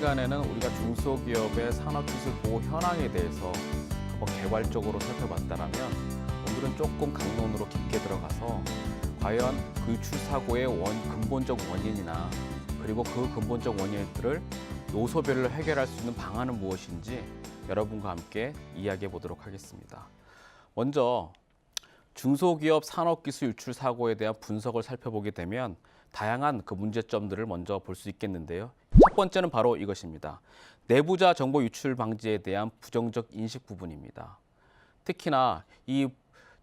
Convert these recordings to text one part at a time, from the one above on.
시간에는 우리가 중소기업의 산업기술 보호 현황에 대해서 한번 개괄적으로 살펴봤다면 오늘은 조금 강론으로 깊게 들어가서 과연 그 유출 사고의 원, 근본적 원인이나 그리고 그 근본적 원인들을 요소별로 해결할 수 있는 방안은 무엇인지 여러분과 함께 이야기해 보도록 하겠습니다. 먼저 중소기업 산업기술 유출 사고에 대한 분석을 살펴보게 되면 다양한 그 문제점들을 먼저 볼 수 있겠는데요. 첫 번째는 바로 이것입니다. 내부자 정보 유출 방지에 대한 부정적 인식 부분입니다. 특히나 이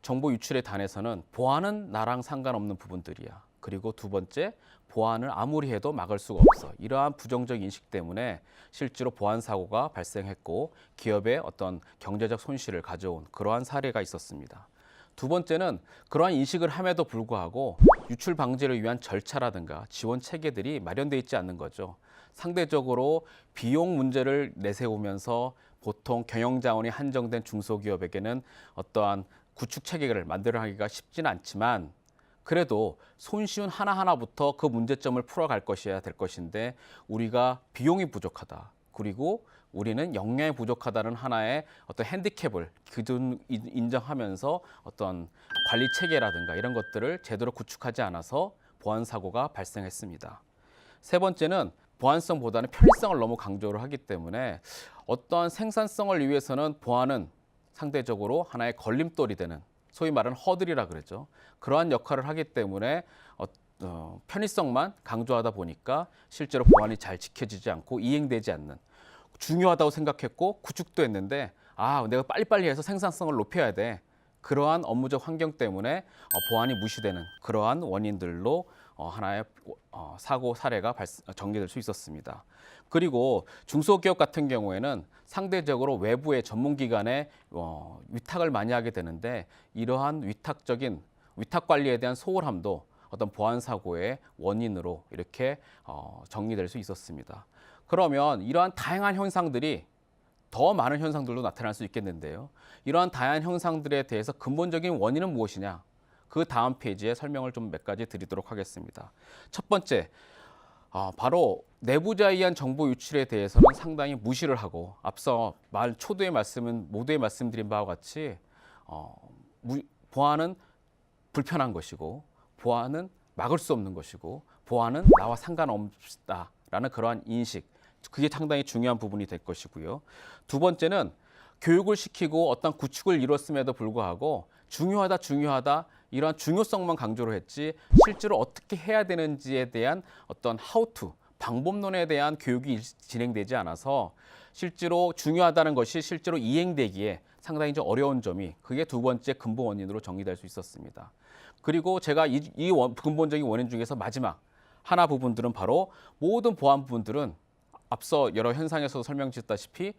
정보 유출의 단에서는 보안은 나랑 상관없는 부분들이야. 그리고 두 번째, 보안을 아무리 해도 막을 수가 없어. 이러한 부정적 인식 때문에 실제로 보안 사고가 발생했고 기업의 어떤 경제적 손실을 가져온 그러한 사례가 있었습니다. 두 번째는 그러한 인식을 함에도 불구하고 유출 방지를 위한 절차라든가 지원 체계들이 마련돼 있지 않는 거죠. 상대적으로 비용 문제를 내세우면서 보통 경영 자원이 한정된 중소기업에게는 어떠한 구축 체계를 만들어가기가 쉽지는 않지만 그래도 손쉬운 하나하나부터 그 문제점을 풀어갈 것이어야 될 것인데 우리가 비용이 부족하다. 그리고 우리는 역량이 부족하다는 하나의 어떤 핸디캡을 기준 인정하면서 어떤 관리 체계라든가 이런 것들을 제대로 구축하지 않아서 보안 사고가 발생했습니다. 세 번째는 보안성보다는 편리성을 너무 강조를 하기 때문에 어떠한 생산성을 위해서는 보안은 상대적으로 하나의 걸림돌이 되는 소위 말하는 허들이라 그러죠. 그러한 역할을 하기 때문에 어, 어, 편의성만 강조하다 보니까 실제로 보안이 잘 지켜지지 않고 이행되지 않는 중요하다고 생각했고 구축도 했는데 아 내가 빨리빨리 해서 생산성을 높여야 돼 그러한 업무적 환경 때문에 어, 보안이 무시되는 그러한 원인들로 어, 하나의 어, 사고 사례가 발생, 전개될 수 있었습니다. 그리고 중소기업 같은 경우에는 상대적으로 외부의 전문기관에 어, 위탁을 많이 하게 되는데 이러한 위탁적인 위탁 관리에 대한 소홀함도 어떤 보안 사고의 원인으로 이렇게 어, 정리될 수 있었습니다. 그러면 이러한 다양한 현상들이 더 많은 현상들도 나타날 수 있겠는데요. 이러한 다양한 현상들에 대해서 근본적인 원인은 무엇이냐? 그 다음 페이지에 설명을 좀 몇 가지 드리도록 하겠습니다. 첫 번째, 아, 바로 내부자에 의한 정보 유출에 대해서는 상당히 무시를 하고 앞서 말 초두의 말씀은 모두의 말씀드린 바와 같이 어, 무, 보안은 불편한 것이고 보안은 막을 수 없는 것이고 보안은 나와 상관없다라는 그러한 인식 그게 상당히 중요한 부분이 될 것이고요. 두 번째는 교육을 시키고 어떤 구축을 이뤘음에도 불구하고 중요하다 중요하다 이러한 중요성만 강조를 했지 실제로 어떻게 해야 되는지에 대한 어떤 to 방법론에 대한 교육이 진행되지 않아서 실제로 중요하다는 것이 실제로 이행되기에 상당히 좀 어려운 점이 그게 두 번째 근본 원인으로 정리될 수 있었습니다. 그리고 제가 이, 이 원, 근본적인 원인 중에서 마지막 하나 부분들은 바로 모든 보안 부분들은 앞서 여러 현상에서도 설명드렸다시피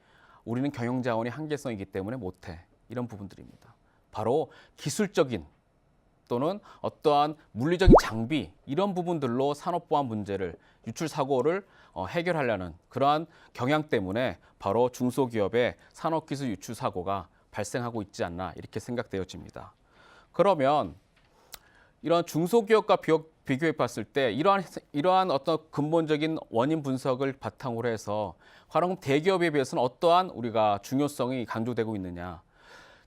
우리는 경영 자원이 한계성이기 때문에 못해 이런 부분들입니다. 바로 기술적인 또는 어떠한 물리적인 장비 이런 부분들로 산업보안 문제를 유출 사고를 어, 해결하려는 그러한 경향 때문에 바로 중소기업의 산업기술 유출 사고가 발생하고 있지 않나 이렇게 생각되어집니다. 그러면 이런 중소기업과 비교해 봤을 때 이러한 이러한 어떤 근본적인 원인 분석을 바탕으로 해서 과연 대기업에 비해서는 어떠한 우리가 중요성이 강조되고 있느냐?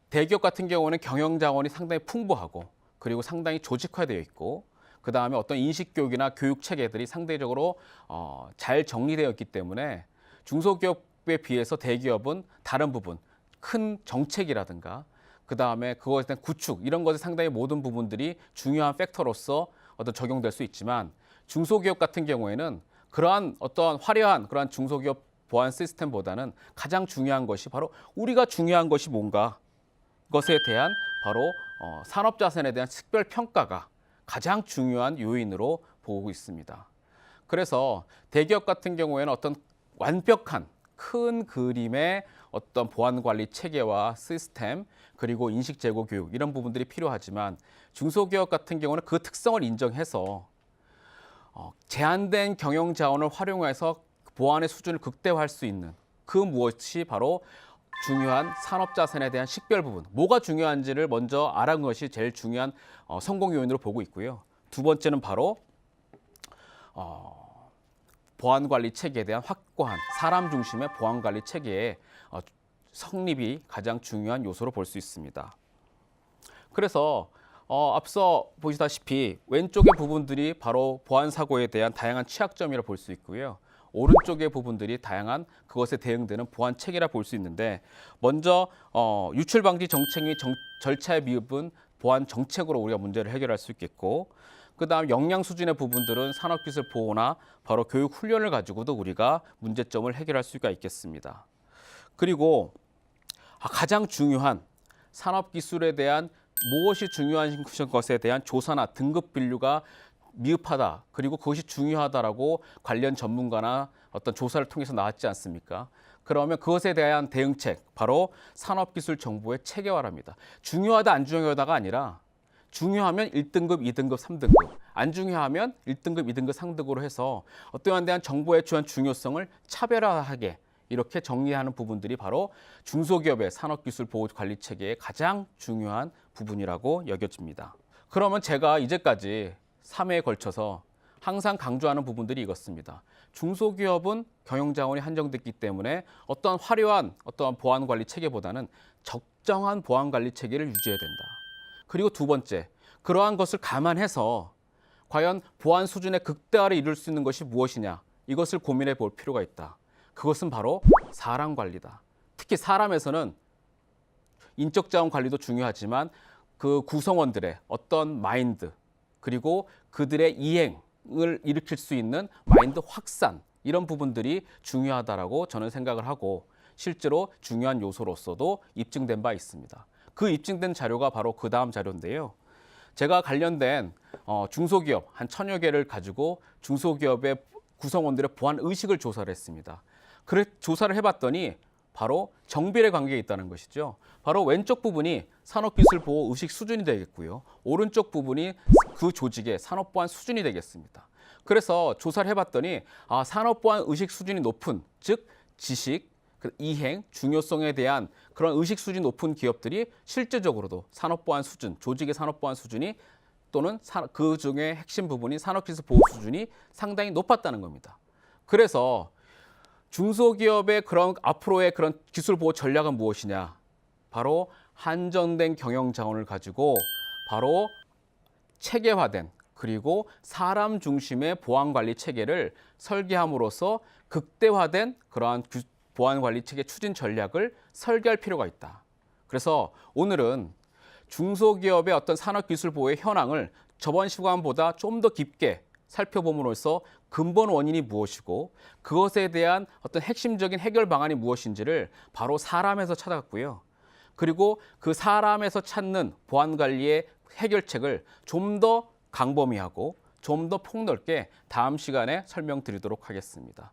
대기업 같은 경우는 경영 자원이 상당히 풍부하고 그리고 상당히 조직화되어 있고 그 다음에 어떤 인식 교육이나 교육 체계들이 상대적으로 어, 잘 정리되어 있기 때문에 중소기업에 비해서 대기업은 다른 부분 큰 정책이라든가 그 다음에 그것에 대한 구축 이런 것에 상당히 모든 부분들이 중요한 팩터로서 어떤 적용될 수 있지만 중소기업 같은 경우에는 그러한 어떠한 화려한 그러한 중소기업 보안 시스템보다는 가장 중요한 것이 바로 우리가 중요한 것이 뭔가 것에 대한 바로 어, 산업 자산에 대한 특별 평가가 가장 중요한 요인으로 보고 있습니다. 그래서 대기업 같은 경우에는 어떤 완벽한 큰 그림의 어떤 보안 관리 체계와 시스템 그리고 인식 제고 교육 이런 부분들이 필요하지만 중소기업 같은 경우는 그 특성을 인정해서 어, 제한된 경영 자원을 활용해서 보안의 수준을 극대화할 수 있는 그 무엇이 바로 중요한 산업 자산에 대한 식별 부분, 뭐가 중요한지를 먼저 알아본 것이 제일 중요한 어, 성공 요인으로 보고 있고요. 두 번째는 바로 어, 보안 관리 체계에 대한 확고한 사람 중심의 보안 관리 체계의 어, 성립이 가장 중요한 요소로 볼 수 있습니다. 그래서 어, 앞서 보시다시피 왼쪽의 부분들이 바로 보안 사고에 대한 다양한 취약점이라 볼 수 있고요. 오른쪽의 부분들이 다양한 그것에 대응되는 보안 체계라 볼 수 있는데 먼저 어, 유출 방지 정책 및 정- 절차에 미흡은 보안 정책으로 우리가 문제를 해결할 수 있겠고 그다음 역량 수준의 부분들은 산업기술 보호나 바로 교육 훈련을 가지고도 우리가 문제점을 해결할 수가 있겠습니다. 그리고 아, 가장 중요한 산업기술에 대한 무엇이 중요한 것에 대한 조사나 등급 분류가 미흡하다. 그리고 그것이 중요하다라고 관련 전문가나 어떤 조사를 통해서 나왔지 않습니까? 그러면 그것에 대한 대응책, 바로 산업기술 정보의 체계화랍니다. 중요하다, 안 중요하다가 아니라 중요하면 1등급, 2등급, 3등급. 안 중요하면 1등급, 2등급, 3등급으로 해서 어떠한 대한 정보에 대한 중요성을 차별화하게 이렇게 정리하는 부분들이 바로 중소기업의 산업기술 보호 관리 체계의 가장 중요한 부분이라고 여겨집니다. 그러면 제가 이제까지 3회에 걸쳐서 항상 강조하는 부분들이 이것입니다. 중소기업은 경영 자원이 한정됐기 때문에 어떠한 화려한 어떠한 보안 관리 체계보다는 적정한 보안 관리 체계를 유지해야 된다. 그리고 두 번째, 그러한 것을 감안해서 과연 보안 수준의 극대화를 이룰 수 있는 것이 무엇이냐 이것을 고민해 볼 필요가 있다. 그것은 바로 사람 관리다. 특히 사람에서는 인적 자원 관리도 중요하지만 그 구성원들의 어떤 마인드 그리고 그들의 이행을 일으킬 수 있는 마인드 확산 이런 부분들이 중요하다라고 저는 생각을 하고 실제로 중요한 요소로서도 입증된 바 있습니다. 그 입증된 자료가 바로 그 다음 자료인데요. 제가 관련된 어, 중소기업 한 천여 개를 가지고 중소기업의 구성원들의 보안 의식을 조사를 했습니다. 그래 조사를 해봤더니 바로 정비례 관계에 있다는 것이죠. 바로 왼쪽 부분이 산업기술 보호 의식 수준이 되겠고요. 오른쪽 부분이 그 조직의 산업보안 수준이 되겠습니다. 그래서 조사를 해봤더니 아, 산업보안 의식 수준이 높은 즉 지식, 그 이행, 중요성에 대한 그런 의식 수준이 높은 기업들이 실제적으로도 산업보안 수준, 조직의 산업보안 수준이 또는 사- 그 중에 핵심 부분인 산업기술 보호 수준이 상당히 높았다는 겁니다. 그래서 중소기업의 그런 앞으로의 그런 기술 보호 전략은 무엇이냐? 바로 한정된 경영 자원을 가지고 바로 체계화된 그리고 사람 중심의 보안 관리 체계를 설계함으로써 극대화된 그러한 규- 보안 관리 체계 추진 전략을 설계할 필요가 있다. 그래서 오늘은 중소기업의 어떤 산업 기술 보호의 현황을 저번 시간보다 좀 더 깊게 살펴봄으로써 근본 원인이 무엇이고 그것에 대한 어떤 핵심적인 해결 방안이 무엇인지를 바로 사람에서 찾았고요. 그리고 그 사람에서 찾는 보안 관리의 해결책을 좀더 강범위하고 좀 더 폭넓게 다음 시간에 설명드리도록 하겠습니다.